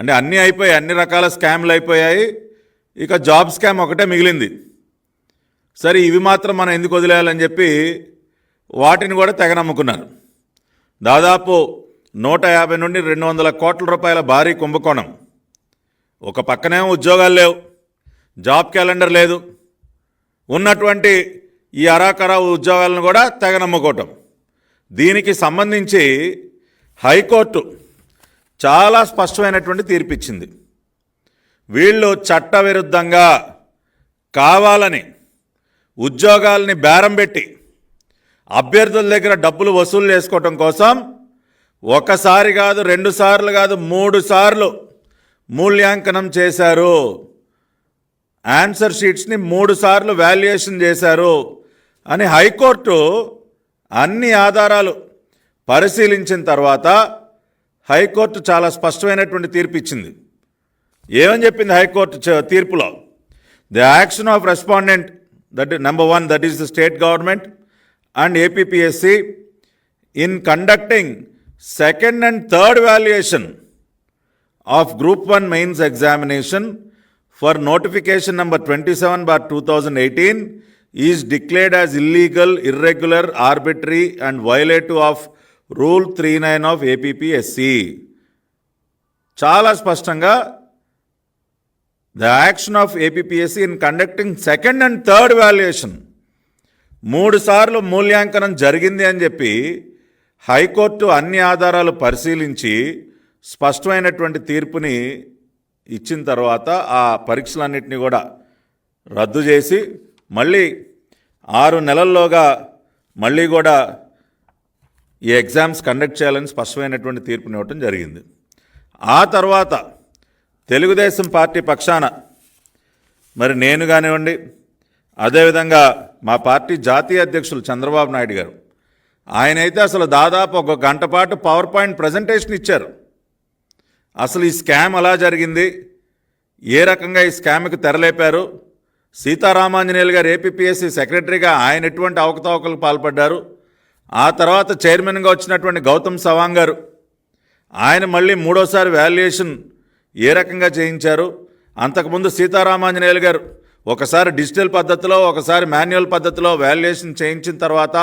అంటే అన్నీ అయిపోయాయి అన్ని రకాల స్కామ్లు అయిపోయాయి. ఇక జాబ్ స్కామ్ ఒకటే మిగిలింది. సరే ఇవి మాత్రం మనం ఎందుకు వదిలేయాలని చెప్పి వాటిని కూడా తెగ నమ్ముకున్నారు. దాదాపు నూట యాభై నుండి రెండు వందల కోట్ల రూపాయల భారీ కుంభకోణం. ఒక పక్కనే ఉద్యోగాలు లేవు జాబ్ క్యాలెండర్ లేదు. ఉన్నటువంటి ఈ అరాకరా ఉద్యోగాలను కూడా తెగ నమ్ముకోవటం. దీనికి సంబంధించి హైకోర్టు చాలా స్పష్టమైనటువంటి తీర్పిచ్చింది. వీళ్ళు చట్టవిరుద్ధంగా కావాలని ఉద్యోగాల్ని బేరం పెట్టి అభ్యర్థుల దగ్గర డబ్బులు వసూలు చేసుకోవటం కోసం ఒకసారి కాదు రెండు సార్లు కాదు మూడు సార్లు మూల్యాంకనం చేశారు. ఆన్సర్ షీట్స్ని మూడు సార్లు వాల్యుయేషన్ చేశారు అని హైకోర్టు అన్ని ఆధారాలు పరిశీలించిన తర్వాత హైకోర్టు చాలా స్పష్టమైనటువంటి తీర్పు ఇచ్చింది. ఏమని చెప్పింది హైకోర్టు తీర్పులో? The action of respondent that number one that is the state government and APPSC in conducting second and third valuation of group one mains examination for notification number twenty seven bar two thousand eighteen is declared as illegal irregular arbitrary and violative of rule three nine of APPSC చాలా స్పష్టంగా the action of APPSC in conducting second and third valuation. మూడు సార్లు మూల్యాంకనం జరిగింది అని చెప్పి high court అన్ని ఆధారాలు పరిశీలించి స్పష్టమైనటువంటి తీర్పుని ఇచ్చిన తర్వాత ఆ పరీక్షలన్నింటినీ కూడా రద్దు చేసి మళ్ళీ ఆరు నెలల్లోగా మళ్ళీ కూడా ఈ ఎగ్జామ్స్ కండక్ట్ చేయాలని స్పష్టమైనటువంటి తీర్పుని ఇవ్వటం జరిగింది. ఆ తర్వాత తెలుగుదేశం పార్టీ పక్షాన మరి నేను కానివ్వండి అదేవిధంగా మా పార్టీ జాతీయ అధ్యక్షులు చంద్రబాబు నాయుడు గారు ఆయన అయితే అసలు దాదాపు ఒక గంట పాటు పవర్ పాయింట్ ప్రజెంటేషన్ ఇచ్చారు. అసలు ఈ స్కామ్ ఎలా జరిగింది? ఏ రకంగా ఈ స్కామ్కి తెరలేపారు? సీతారామాంజనేయులు గారు ఏపీఎస్సీ సెక్రటరీగా ఆయన ఎటువంటి అవకతవకలకు పాల్పడ్డారు? ఆ తర్వాత చైర్మన్గా వచ్చినటువంటి గౌతమ్ సవాంగ్ గారు ఆయన మళ్ళీ మూడోసారి వాల్యుయేషన్ ఏ రకంగా చేయించారు? అంతకుముందు సీతారామాంజనేయులు గారు ఒకసారి డిజిటల్ పద్ధతిలో ఒకసారి మాన్యువల్ పద్ధతిలో వాల్యుయేషన్ చేయించిన తర్వాత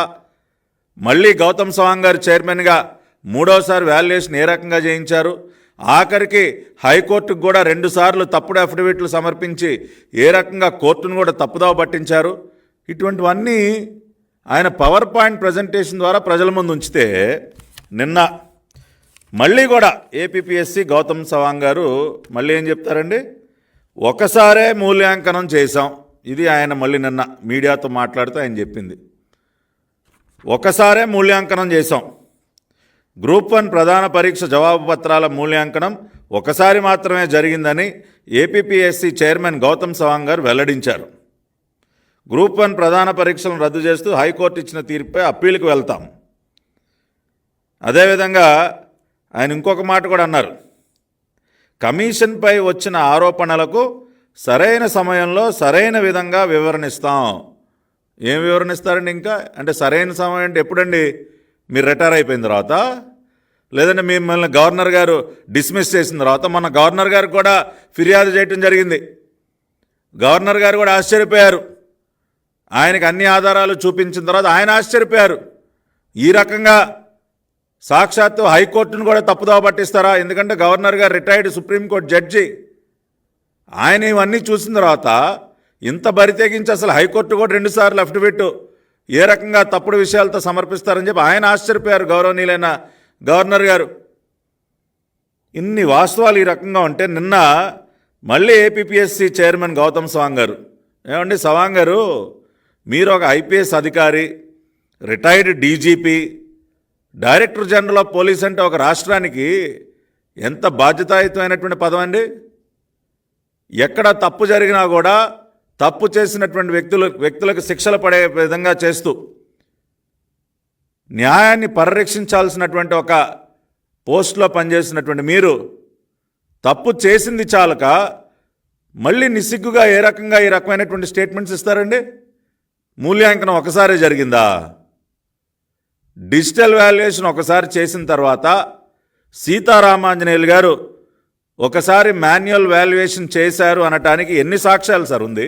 మళ్ళీ గౌతమ్ సవాంగ్ గారు చైర్మన్గా మూడోసారి వాల్యుయేషన్ ఏ రకంగా చేయించారు? ఆఖరికి హైకోర్టుకు కూడా రెండుసార్లు తప్పుడు అఫిడవిట్లు సమర్పించి ఏ రకంగా కోర్టును కూడా తప్పుదావ పట్టించారు? ఇటువంటివన్నీ ఆయన పవర్ పాయింట్ ప్రజెంటేషన్ ద్వారా ప్రజల ముందు ఉంచితే నిన్న మళ్ళీ కూడా ఏపీఎస్సి గౌతమ్ సవాంగ్ గారు మళ్ళీ ఏం చెప్తారండి? ఒకసారే మూల్యాంకనం చేశాం. ఇది ఆయన మళ్ళీ నిన్న మీడియాతో మాట్లాడుతూ ఆయన చెప్పింది. ఒకసారే మూల్యాంకనం చేశాం. గ్రూప్ వన్ ప్రధాన పరీక్ష జవాబు పత్రాల మూల్యాంకనం ఒకసారి మాత్రమే జరిగిందని ఏపీఎస్సి చైర్మన్ గౌతమ్ సవాంగ్ గారు వెల్లడించారు. గ్రూప్ వన్ ప్రధాన పరీక్షలను రద్దు చేస్తూ హైకోర్టు ఇచ్చిన తీర్పుపై అప్పీల్కి వెళ్తాం. అదేవిధంగా ఆయన ఇంకొక మాట కూడా అన్నారు. కమిషన్పై వచ్చిన ఆరోపణలకు సరైన సమయంలో సరైన విధంగా వివరణిస్తాం. ఏం వివరణిస్తారండి ఇంకా? అంటే సరైన సమయం అంటే ఎప్పుడండి? మీరు రిటైర్ అయిపోయిన తర్వాత? లేదంటే మిమ్మల్ని గవర్నర్ గారు డిస్మిస్ చేసిన తర్వాత? మన గవర్నర్ గారు కూడా ఫిర్యాదు చేయటం జరిగింది. గవర్నర్ గారు కూడా ఆశ్చర్యపోయారు. ఆయనకు అన్ని ఆధారాలు చూపించిన తర్వాత ఆయన ఆశ్చర్యపోయారు. ఈ రకంగా సాక్షాత్తు హైకోర్టును కూడా తప్పుదోవ పట్టిస్తారా? ఎందుకంటే గవర్నర్ గారు రిటైర్డ్ సుప్రీంకోర్టు జడ్జి. ఆయన ఇవన్నీ చూసిన తర్వాత ఇంత బరితెగించి అసలు హైకోర్టు కూడా రెండుసార్లు అఫిడవిట్ ఏ రకంగా తప్పుడు విషయాలతో సమర్పిస్తారని చెప్పి ఆయన ఆశ్చర్యపోయారు గౌరవనీయులైన గవర్నర్ గారు. ఇన్ని వాస్తవాలు ఈ రకంగా ఉంటే నిన్న మళ్ళీ ఏపీఎస్సి చైర్మన్ గౌతమ్ సవాంగ్ గారు. ఏమండి సవాంగ్ గారు? మీరు ఒక ఐపీఎస్ అధికారి retired DGP director general of police అంటే ఒక రాష్ట్రానికి ఎంత బాధ్యతాయుతమైనటువంటి పదం అండి? ఎక్కడ తప్పు జరిగినా కూడా తప్పు చేసినటువంటి వ్యక్తులు వ్యక్తులకు శిక్షలు పడే విధంగా చేస్తూ న్యాయాన్ని పరిరక్షించాల్సినటువంటి ఒక పోస్ట్లో పనిచేసినటువంటి మీరు తప్పు చేసింది చాలక మళ్ళీ నిస్సిగ్గుగా ఏ రకంగా ఈ రకమైనటువంటి స్టేట్మెంట్స్ ఇస్తారండి? మూల్యాంకనం ఒకసారి జరిగిందా? డిజిటల్ వాల్యుయేషన్ ఒకసారి చేసిన తర్వాత సీతారామాంజనేయులు గారు ఒకసారి మాన్యువల్ వాల్యుయేషన్ చేశారు అనటానికి ఎన్ని సాక్ష్యాలు సార్ ఉంది?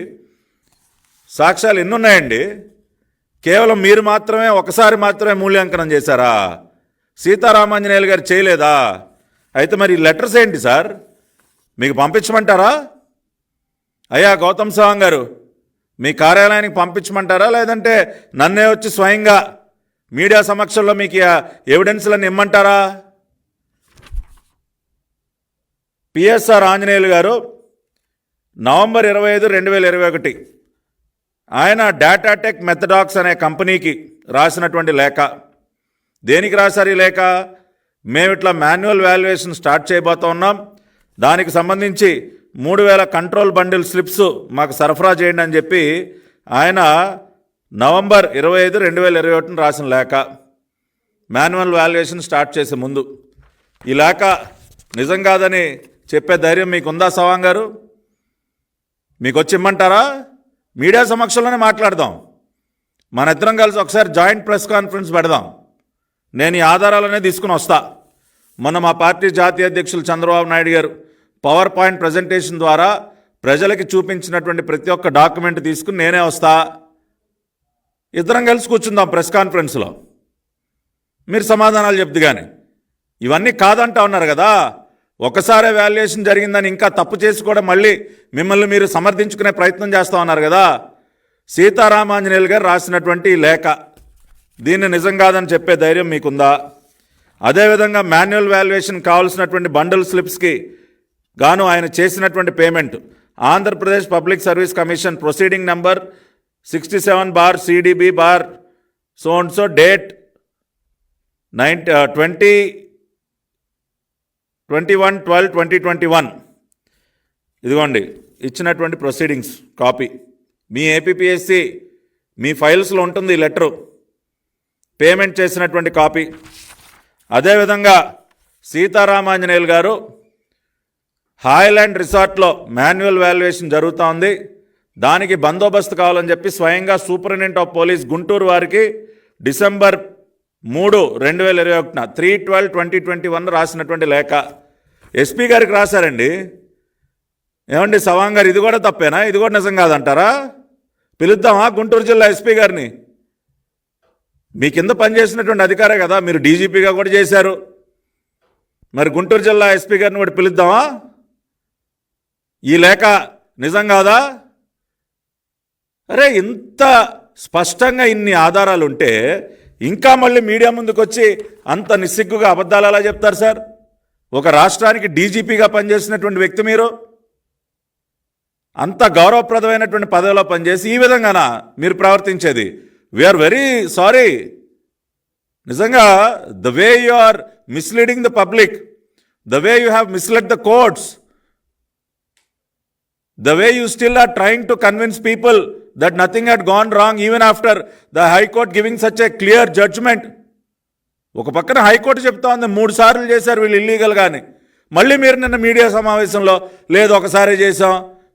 సాక్ష్యాలు ఎన్నున్నాయండి? కేవలం మీరు మాత్రమే ఒకసారి మాత్రమే మూల్యాంకనం చేశారా? సీతారామాంజనేయులు గారు చేయలేదా? అయితే మరి లెటర్స్ ఏంటి సార్? మీకు పంపించమంటారా? అయ్యా గౌతమ్ సవాంగ్ గారు మీ కార్యాలయానికి పంపించమంటారా? లేదంటే నన్నే వచ్చి స్వయంగా మీడియా సమక్షంలో మీకు ఎవిడెన్స్లను ఇమ్మంటారా? పిఎస్ఆర్ ఆంజనేయులు గారు నవంబర్ ఇరవై ఐదు రెండు వేల ఇరవై ఒకటి ఆయన డేటాటెక్ మెథడాక్స్ అనే కంపెనీకి రాసినటువంటి లేఖ. దేనికి రాశారు ఈ లేఖ? మేము ఇట్లా మాన్యువల్ వాల్యుయేషన్ స్టార్ట్ చేయబోతున్నాం దానికి సంబంధించి మూడు వేల కంట్రోల్ బండిల్ స్లిప్స్ మాకు సరఫరా చేయండి అని చెప్పి ఆయన నవంబర్ ఇరవై ఐదు రెండు వేల ఇరవై ఒకటిని రాసిన లేఖ. మాన్యువల్ వాల్యుయేషన్ స్టార్ట్ చేసే ముందు. ఈ లేఖ నిజం కాదని చెప్పే ధైర్యం మీకుందా సవాంగ్ గారు? మీకు వచ్చి ఇమ్మంటారా? మీడియా సమక్షంలోనే మాట్లాడదాం. మన ఇద్దరం కలిసి ఒకసారి జాయింట్ ప్రెస్ కాన్ఫరెన్స్ పెడదాం. నేను ఈ ఆధారాలనే తీసుకుని వస్తా. మొన్న మా పార్టీ జాతీయ అధ్యక్షులు చంద్రబాబు నాయుడు గారు పవర్ పాయింట్ ప్రజెంటేషన్ ద్వారా ప్రజలకి చూపించినటువంటి ప్రతి ఒక్క డాక్యుమెంట్ తీసుకుని నేనే వస్తా. ఇద్దరం కలిసి కూర్చుందాం ప్రెస్ కాన్ఫరెన్స్లో. మీరు సమాధానాలు చెప్తు కానీ ఇవన్నీ కాదంటా ఉన్నారు కదా. ఒకసారి వాల్యుయేషన్ జరిగిందని ఇంకా తప్పు చేసి కూడా మళ్ళీ మిమ్మల్ని మీరు సమర్థించుకునే ప్రయత్నం చేస్తూ ఉన్నారు కదా. సీతారామాంజనేయులు గారు రాసినటువంటి లేఖ. దీన్ని నిజం కాదని చెప్పే ధైర్యం మీకుందా? అదేవిధంగా మాన్యువల్ వాల్యుయేషన్ కావాల్సినటువంటి బండల్ స్లిప్స్కి గాను ఆయన చేసినటువంటి payment. Andhra Pradesh public service commission proceeding number sixty seven bar CDB bar so and so date nine twenty twenty one twelve twenty twenty one. ఇదిగోండి ఇచ్చినటువంటి ప్రొసీడింగ్స్ కాపీ. మీ ఏపీఎస్సి మీ ఫైల్స్లో ఉంటుంది ఈ లెటరు. పేమెంట్ చేసినటువంటి కాపీ. అదేవిధంగా సీతారామాంజనేయులు గారు హాయ్లాండ్ రిసార్ట్లో మాన్యువల్ వాల్యుయేషన్ జరుగుతూ ఉంది. దానికి బందోబస్తు కావాలని చెప్పి స్వయంగా సూపరింటెండెంట్ ఆఫ్ పోలీస్ గుంటూరు వారికి డిసెంబర్ మూడు రెండు వేల ఇరవై ఒకటిన three twelve twenty twenty one రాసినటువంటి లేఖ. ఎస్పీ గారికి రాశారండి. ఏమండి సవాంగ్ గారు ఇది కూడా తప్పేనా? ఇది కూడా నిజం కాదంటారా? పిలుద్దామా గుంటూరు జిల్లా ఎస్పీ గారిని? మీ కింద పనిచేసినటువంటి అధికారే కదా మీరు డీజీపీగా కూడా చేశారు. మరి గుంటూరు జిల్లా ఎస్పీ గారిని కూడా పిలుద్దామా? ఈ లేఖ నిజం కాదా? అరే ఇంత స్పష్టంగా ఇన్ని ఆధారాలు ఉంటే ఇంకా మళ్ళీ మీడియా ముందుకు వచ్చి అంత నిస్సిగ్గుగా అబద్ధాలు ఎలా చెప్తారు సార్? ఒక రాష్ట్రానికి డీజీపీగా పనిచేసినటువంటి వ్యక్తి మీరు? అంత గౌరవప్రదమైనటువంటి పదవిలో పనిచేసి ఈ విధంగానా మీరు ప్రవర్తించేది? వీఆర్ వెరీ సారీ నిజంగా the way you are misleading the public the way you have misled the courts the way you still are trying to convince people that nothing had gone wrong even after the high court giving such a clear judgment. ఒక పక్కన high court చెప్తా ఉంది మూడు సార్లు చేశారు వీళ్ళు illegal కానీ మళ్ళీ మీరు నిన్న మీడియా సమావేశంలో లేదు ఒకసారి చేసాం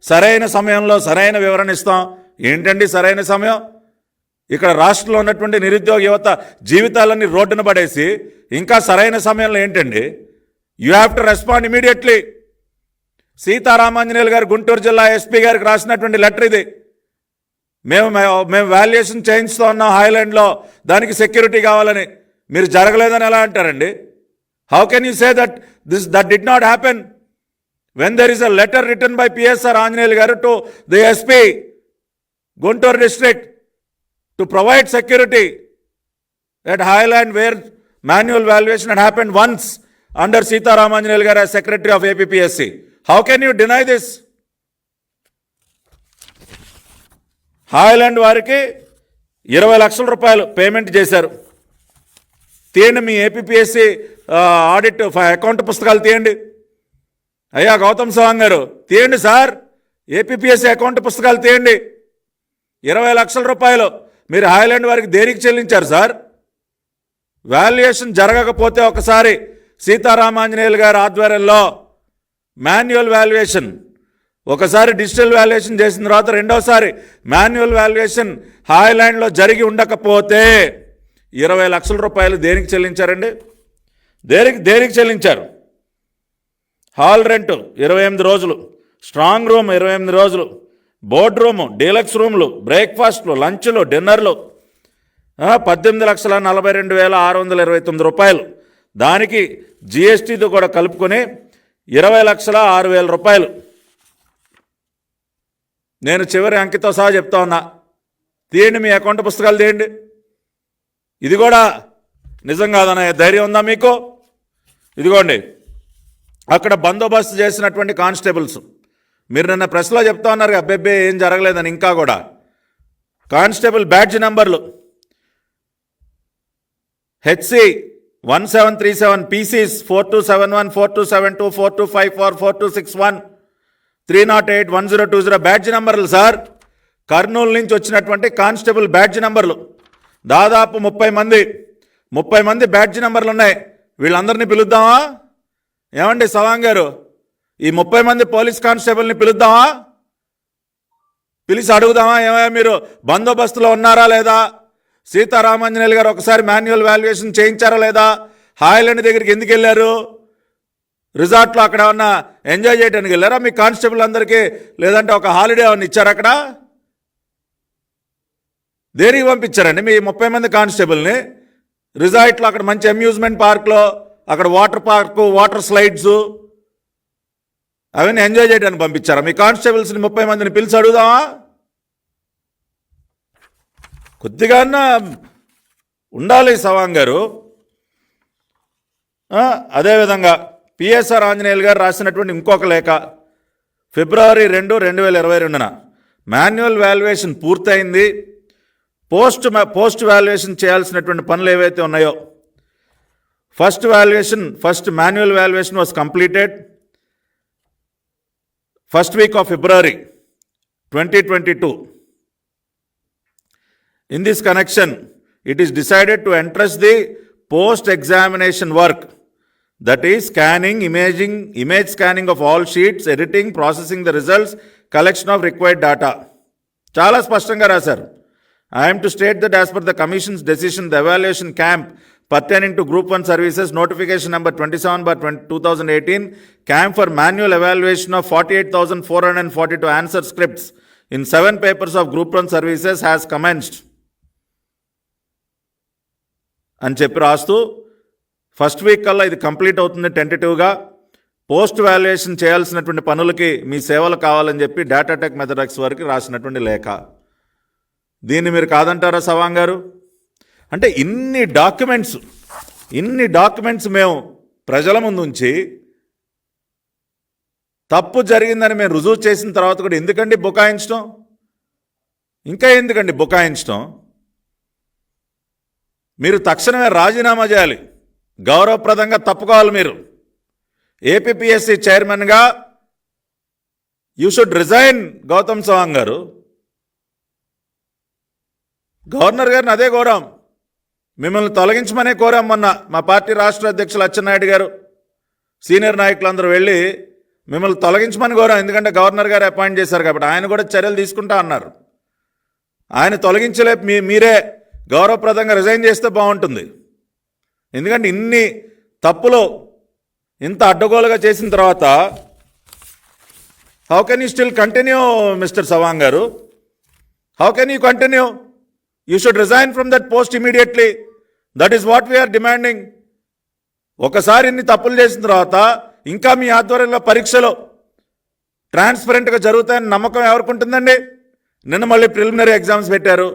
సరైన సమయంలో సరైన వివరణ ఇస్తాం. ఏంటండి సరైన సమయం? ఇక్కడ రాష్ట్రంలో ఉన్నటువంటి నిరుద్యోగ యువత జీవితాలన్నీ రోడ్డున పడేసి ఇంకా సరైన సమయంలో ఏంటండి? You have to respond immediately Sitaramanjaneyulu garu Guntur జిల్లా ఎస్పీ గారికి రాసినటువంటి లెటర్ ఇది. మేము మేము వాల్యుయేషన్ చేయించుతూ ఉన్నాం హైలాండ్లో. దానికి సెక్యూరిటీ కావాలని. మీరు జరగలేదని ఎలా అంటారండి? How can you say that this that did not happen when there is a letter written by PSR Anjaneyulu garu to the SP Guntur district to provide security at Haailand where manual valuation happened once under Sitaramanjaneyulu garu secretary of as how can you deny this Haailand వారికి ఇరవై లక్షల రూపాయలు payment చేశారు. తీయండి మీ APSC audit account పుస్తకాలు తీయండి. అయ్యా గౌతమ్ సవాంగ్ గారు తీయండి సార్ ఏపీఎస్సి అకౌంట్ పుస్తకాలు తీయండి. ఇరవై లక్షల రూపాయలు. మీరు హాయ్లాండ్ వారికి దేనికి చెల్లించారు సార్? వాల్యుయేషన్ జరగకపోతే ఒకసారి సీతారామాంజనేయులు గారి ఆధ్వర్యంలో మాన్యువల్ వాల్యుయేషన్. ఒకసారి డిజిటల్ వాల్యుయేషన్ చేసిన తర్వాత రెండోసారి మాన్యువల్ వాల్యుయేషన్ హాయ్లాండ్లో జరిగి ఉండకపోతే ఇరవై లక్షల రూపాయలు దేనికి చెల్లించారండి? దేనికి దేనికి చెల్లించారు? హాల్ రెంట్ ఇరవై ఎనిమిది రోజులు స్ట్రాంగ్ రూమ్ ఇరవై ఎనిమిది రోజులు బోర్డ్ రూము డీలక్స్ రూమ్లు బ్రేక్ఫాస్ట్లు లంచ్లు డిన్నర్లు పద్దెనిమిది లక్షల నలభై రెండు వేల ఆరు వందల ఇరవై తొమ్మిది రూపాయలు. దానికి జిఎస్టీతో కూడా కలుపుకొని ఇరవై లక్షల ఆరు వేల రూపాయలు. నేను చివరి అంకితో సహా చెప్తా ఉన్నా. తీయండి మీ అకౌంట్ పుస్తకాలు తీయండి. ఇది కూడా నిజం కాదనే ధైర్యం ఉందా మీకు? ఇదిగోండి. అక్కడ బందోబస్తు చేసినటువంటి కానిస్టేబుల్స్. మీరు నిన్న ప్రెస్లో చెప్తా ఉన్నారు అబ్బెబ్బే ఏం జరగలేదని ఇంకా కూడా. కానిస్టేబుల్ బ్యాడ్జ్ నెంబర్లు. HC one seven three seven PCs four two seven one four two seven two four two five four four two six one three not eight one zero two zero badge నెంబర్లు sir Kurnool నుంచి వచ్చినటువంటి constable badge నెంబర్లు దాదాపు ముప్పై మంది ముప్పై మంది badge నెంబర్లు ఉన్నాయి. వీళ్ళందరినీ పిలుద్దామా? ఏమండి సవాంగ్ గారు? ఈ ముప్పై మంది పోలీస్ కానిస్టేబుల్ని పిలుద్దామా? పిలిచి అడుగుదామా? ఏమయ్యా మీరు? బందోబస్తులో ఉన్నారా లేదా? సీతారామాంజనేయులు గారు ఒకసారి మాన్యువల్ వాల్యుయేషన్ చేయించారా లేదా? హాయిలాండ్ దగ్గరికి ఎందుకు వెళ్ళారు? రిజార్ట్లో అక్కడ ఏమన్నా ఎంజాయ్ చేయడానికి వెళ్ళారా? మీ కానిస్టేబుల్ అందరికీ లేదంటే ఒక హాలిడే ఏమన్నా ఇచ్చారు అక్కడ? దేనికి పంపించారండి మీ ముప్పై మంది కానిస్టేబుల్ని? రిజార్ట్లో అక్కడ మంచి అమ్యూజ్మెంట్ పార్క్లో అక్కడ వాటర్ పార్కు వాటర్ స్లైడ్స్ అవన్నీ ఎంజాయ్ చేయడానికి పంపించారా? మీ కానిస్టేబుల్స్ని ముప్పై మందిని పిలిచి అడుగుదామా? కొద్దిగా ఉండాలి సవాంగ్ గారు. అదేవిధంగా పిఎస్ఆర్ ఆంజనేయులు గారు రాసినటువంటి ఇంకొక లేఖ ఫిబ్రవరి రెండు రెండు వేల ఇరవై రెండున మాన్యువల్ వాల్యుయేషన్ పూర్తయింది పోస్ట్ పోస్ట్ వాల్యుయేషన్ చేయాల్సినటువంటి పనులు ఏవైతే ఉన్నాయో first valuation first manual valuation was completed first week of February twenty twenty two. In this connection, it is decided to entrust the post-examination work, that is scanning, imaging, image scanning of all sheets, editing, processing the results, collection of required data. చాలా స్పష్టంగా రాశారు I'm to state that as per the commission's decision the evaluation camp pertaining to group one services notification number twenty seven by twenty two thousand eighteen camp for manual evaluation of forty eight thousand four hundred and forty two answer scripts in seven papers of group one services has commenced అని చెప్పి రాస్తూ first week కల్లా ఇది complete అవుతుంది టెంటేటివ్గా post valuation చేయాల్సినటువంటి పనులకి మీ సేవలు కావాలని చెప్పి డేటాటెక్ మెథడాక్స్ వారికి రాసినటువంటి లేఖ. దీన్ని మీరు కాదంటారా సవాంగ్ గారు? అంటే ఇన్ని డాక్యుమెంట్స్ ఇన్ని డాక్యుమెంట్స్ మేము ప్రజల ముందు ఉంచి తప్పు జరిగిందని మేము రుజువు చేసిన తర్వాత కూడా ఎందుకండి బుకాయించడం ఇంకా ఎందుకండి బుకాయించడం మీరు తక్షణమే రాజీనామా చేయాలి. గౌరవప్రదంగా తప్పుకోవాలి మీరు. ఏపీఎస్సి చైర్మన్గా you should resign Gautam Sawang garu. Governor గారిని అదే కోరాం. మిమ్మల్ని తొలగించమనే కోరాం మొన్న మా పార్టీ రాష్ట్ర అధ్యక్షులు అచ్చెన్నాయుడు గారు. సీనియర్ నాయకులందరూ వెళ్ళి మిమ్మల్ని తొలగించమని కోరాం. ఎందుకంటే గవర్నర్ గారు అపాయింట్ చేశారు కాబట్టి ఆయన కూడా చర్యలు తీసుకుంటా అన్నారు. ఆయన తొలగించలే మీ మీరే గౌరవప్రదంగా రిజైన్ చేస్తే బాగుంటుంది. ఎందుకంటే ఇన్ని తప్పులు ఇంత అడ్డగోలుగా చేసిన తర్వాత how can you still continue mister Sawang garu? How can you continue you should resign from that post immediately that is what we're demanding ఒకసారి ఇన్ని తప్పులు చేసిన తర్వాత ఇంకా మీ ఆధ్వర్యంలో పరీక్షలు ట్రాన్స్పరెంట్గా జరుగుతాయని నమ్మకం ఎవరికి ఉంటుందండి? నిన్న మళ్ళీ ప్రిలిమినరీ ఎగ్జామ్స్ పెట్టారు.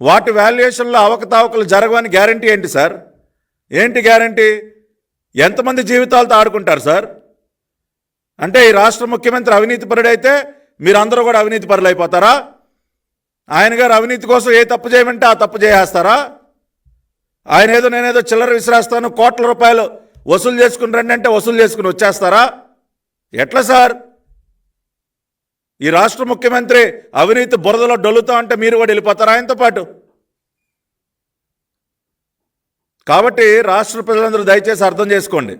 వాటి వాల్యుయేషన్లో అవకతవకలు జరగవని గ్యారంటీ ఏంటి సార్? ఏంటి గ్యారంటీ? ఎంతమంది జీవితాలతో ఆడుకుంటారు సార్? అంటే ఈ రాష్ట్ర ముఖ్యమంత్రి అవినీతి పరుడైతే మీరందరూ కూడా అవినీతి పరులు అయిపోతారా? ఆయన గారు అవినీతి కోసం ఏ తప్పు చేయమంటే ఆ తప్పు చేసేస్తారా? ఆయన ఏదో నేనేదో చిల్లర విసిరేస్తాను కోట్ల రూపాయలు వసూలు చేసుకుని రండి అంటే వసూలు చేసుకుని వచ్చేస్తారా? ఎట్లా సార్? ఈ రాష్ట్ర ముఖ్యమంత్రి అవినీతి బురదలో డొల్లుతా అంటే మీరు కూడా వెళ్ళిపోతారు ఆయనతో పాటు? కాబట్టి రాష్ట్ర ప్రజలందరూ దయచేసి అర్థం చేసుకోండి.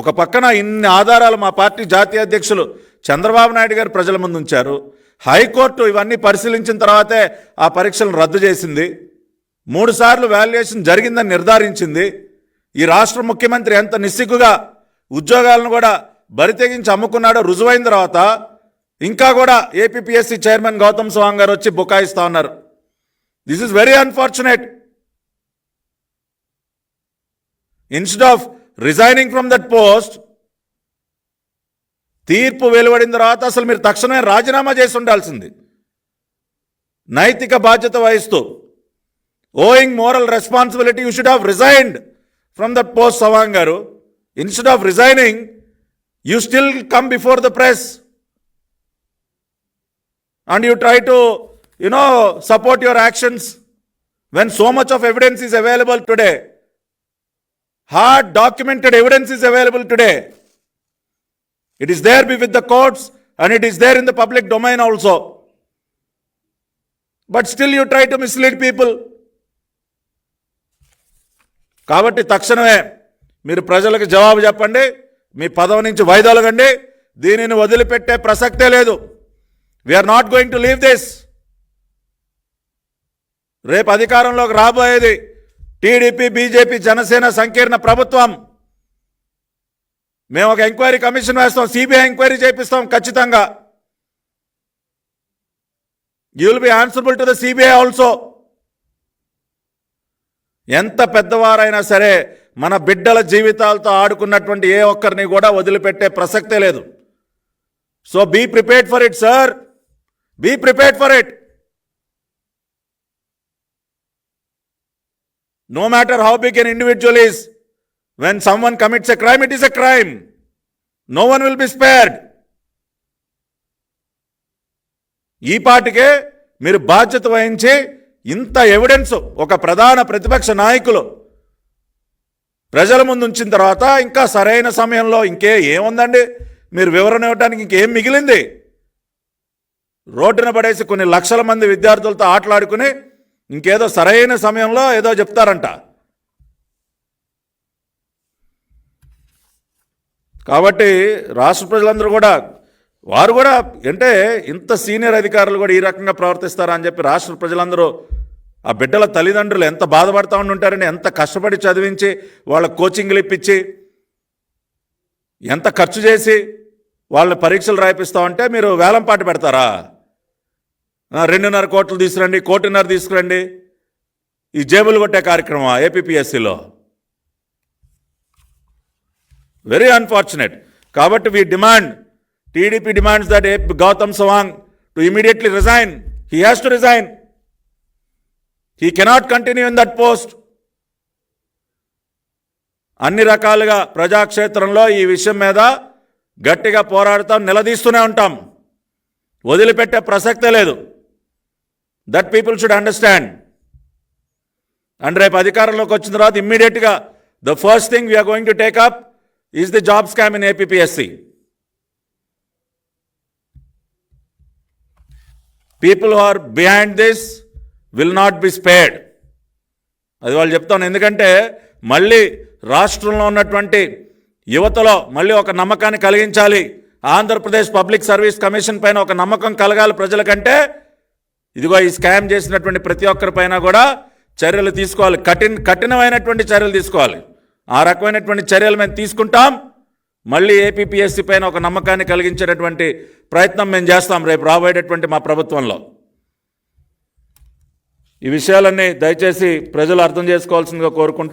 ఒక పక్కన ఇన్ని ఆధారాలు మా పార్టీ జాతీయ అధ్యక్షులు చంద్రబాబు నాయుడు గారు ప్రజల ముందు ఉంచారు. హైకోర్టు ఇవన్నీ పరిశీలించిన తర్వాతే ఆ పరీక్షలను రద్దు చేసింది. మూడుసార్లు వాల్యుయేషన్ జరిగిందని నిర్ధారించింది. ఈ రాష్ట్ర ముఖ్యమంత్రి ఎంత నిస్సిగ్గుగా ఉద్యోగాలను కూడా బరితెగించి అమ్ముకున్నాడో రుజువైన తర్వాత ఇంకా కూడా ఏపీపీఎస్సీ చైర్మన్ గౌతమ్ సవాంగ్ గారు వచ్చి బుకాయిస్తా ఉన్నారు. This is very unfortunate instead of resigning from that post తీర్పు వెలువడిన తర్వాత అసలు మీరు తక్షణమే రాజీనామా చేసి ఉండాల్సింది. నైతిక బాధ్యత వహిస్తూ owing moral responsibility you should have resigned from that post Sawang garu. Instead of resigning you still come before the press and you try to you know support your actions when so much of evidence is available today hard documented evidence is available today it is there be with the courts and it is there in the public domain also but still you try to mislead people కాబట్టి తక్షణమే మీరు ప్రజలకు జవాబు చెప్పండి మీ పదవి నుంచి వైదొలగండి దీనిని వదిలిపెట్టే ప్రసక్తే లేదు we're not going to leave this రేపు అధికారంలోకి రాబోయేది టీడీపీ బీజేపీ జనసేన సంకీర్ణ ప్రభుత్వం. మేము ఒక ఎంక్వైరీ కమిషన్ వేస్తాం సిబిఐ ఎంక్వైరీ చేపిస్తాం ఖచ్చితంగా. You will be answerable to the CBI also ఎంత పెద్దవారైనా సరే మన బిడ్డల జీవితాలతో ఆడుకున్నటువంటి ఏ ఒక్కరిని కూడా వదిలిపెట్టే ప్రసక్తే లేదు. So be prepared for it sir be prepared for it no matter how big an individual is when someone commits a crime it is a crime no one will be spared ఈ పాటికే మీరు బాధ్యత వహించి ఇంత evidence ఒక ప్రధాన ప్రతిపక్ష నాయకులు ప్రజల ముందు ఉంచిన తర్వాత ఇంకా సరైన సమయంలో ఇంకే ఏముందండి? మీరు వివరణ ఇవ్వడానికి ఇంకేం మిగిలింది? రోడ్డున పడేసి కొన్ని లక్షల మంది విద్యార్థులతో ఆటలాడుకుని ఇంకేదో సరైన సమయంలో ఏదో చెప్తారంట. కాబట్టి రాష్ట్ర ప్రజలందరూ కూడా వారు కూడా అంటే ఇంత సీనియర్ అధికారులు కూడా ఈ రకంగా ప్రవర్తిస్తారా అని చెప్పి రాష్ట్ర ప్రజలందరూ ఆ బిడ్డల తల్లిదండ్రులు ఎంత బాధపడతా ఉండి ఎంత కష్టపడి చదివించి వాళ్ళ కోచింగ్లు ఇప్పించి ఎంత ఖర్చు చేసి వాళ్ళని పరీక్షలు రాయిపిస్తామంటే మీరు వేలంపాటు పెడతారా? రెండున్నర కోట్లు తీసుకురండి కోటిన్నర తీసుకురండి. ఈ జేబులు కొట్టే కార్యక్రమం ఏపీఎస్సిలో వెరీ అన్ఫార్చునేట్ కాబట్టి we demand TDP demands that Gautam Sawang to immediately resign he has to resign he cannot continue in that post అన్ని రకాలుగా ప్రజాక్షేత్రంలో ఈ విషయం మీద గట్టిగా పోరాడుతాం నిలదీస్తూనే ఉంటాం. వదిలిపెట్టే ప్రసక్తే లేదు. That people should understand and రేపు అధికారంలోకి వచ్చిన తర్వాత ఇమ్మీడియట్గా the first thing we're going to take up is the job scam in APSC people are behind this will not be spared అది వాళ్ళు చెప్తాను. ఎందుకంటే మళ్ళీ రాష్ట్రంలో ఉన్నటువంటి యువతలో మళ్ళీ ఒక నమ్మకాన్ని కలిగించాలి. ఆంధ్రప్రదేశ్ పబ్లిక్ సర్వీస్ కమిషన్ పైన ఒక నమ్మకం కలగాలి ప్రజలకంటే ఇదిగో ఈ స్కామ్ చేసినటువంటి ప్రతి ఒక్కరి పైన కూడా చర్యలు తీసుకోవాలి. కఠిన కఠినమైనటువంటి చర్యలు తీసుకోవాలి. ఆ రకమైనటువంటి చర్యలు మేము తీసుకుంటాం. మళ్ళీ ఏపీపీఎస్సీ పైన ఒక నమ్మకాన్ని కలిగించేటటువంటి ప్రయత్నం మేము చేస్తాం రేపు రాబోయేటటువంటి మా ప్రభుత్వంలో. ఈ విషయాలన్నీ దయచేసి ప్రజలు అర్థం చేసుకోవాల్సిందిగా కోరుకుంటూ